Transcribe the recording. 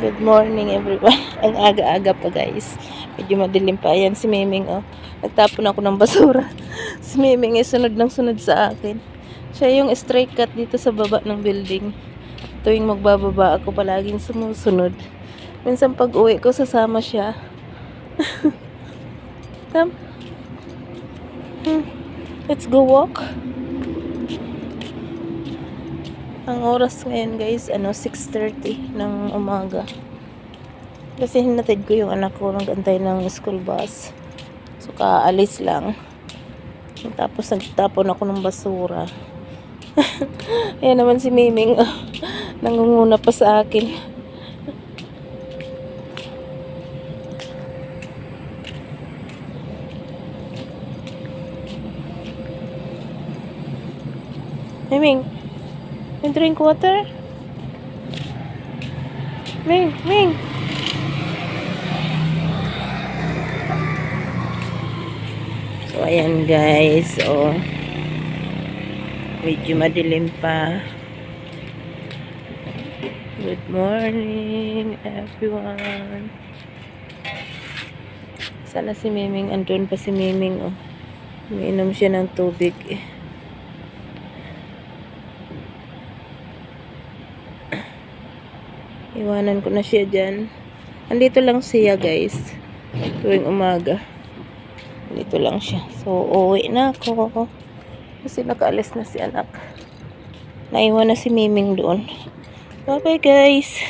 Good morning everyone. Ang aga-aga pa guys. Medyo madilim pa. Ayan si Miming oh. Nagtapon ako ng basura. Si Miming ay sunod ng sunod sa akin. Siya yung stray cat dito sa baba ng building. Tuwing magbababa ako palaging sumusunod. Minsan pag uwi ko sasama siya. Come. Hmm. Let's go walk. Ang oras ngayon guys, ano, 6.30 ng umaga. Kasi hinatid ko yung anak ko nagantay ng school bus. So, kaalis lang. Tapos nagtapon ako ng basura. Ayan naman si Miming. Nangunguna pa sa akin. Miming, you drink water? Ming, Ming. So, ayan guys. So, medyo madilim pa. Good morning, everyone. Sana si Miming, andun pa si Miming, oh. Umiinom siya ng tubig, eh. Iwanan ko na siya dyan. Andito lang siya, guys. Tuwing umaga. Dito lang siya. So, uuwi na ako. Kasi nakaalis na si anak. Naiwan na si Miming doon. Bye-bye, guys.